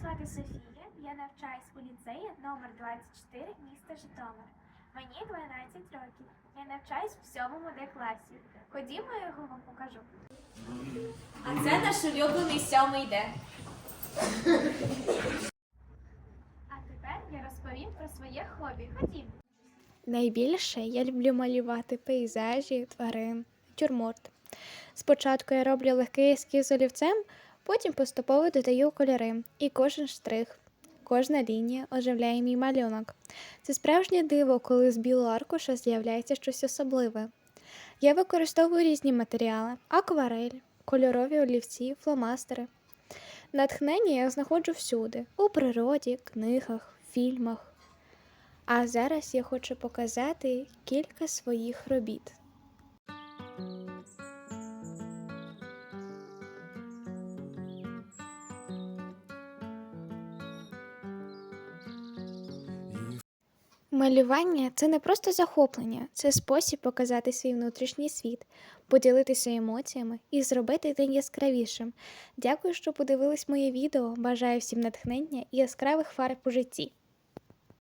Звати Софія, я навчаюсь у ліцеї номер 24 міста Житомир. Мені 12 років. Я навчаюсь в 7 Д класі. Ходімо, я його вам покажу. А це наш улюблений сьомий Д. А тепер я розповім про своє хобі. Ходімо. Найбільше я люблю малювати пейзажі, тварин, тюрморт. Спочатку я роблю легкий ескіз олівцем, потім поступово додаю кольори, і кожен штрих, кожна лінія оживляє мій малюнок. Це справжнє диво, коли з білого аркуша з'являється щось особливе. Я використовую різні матеріали: акварель, кольорові олівці, фломастери. Натхнення я знаходжу всюди: у природі, книгах, фільмах. А зараз я хочу показати кілька своїх робіт. Малювання це не просто захоплення, це спосіб показати свій внутрішній світ, поділитися емоціями і зробити день яскравішим. Дякую, що подивились моє відео. Бажаю всім натхнення і яскравих фарб у житті.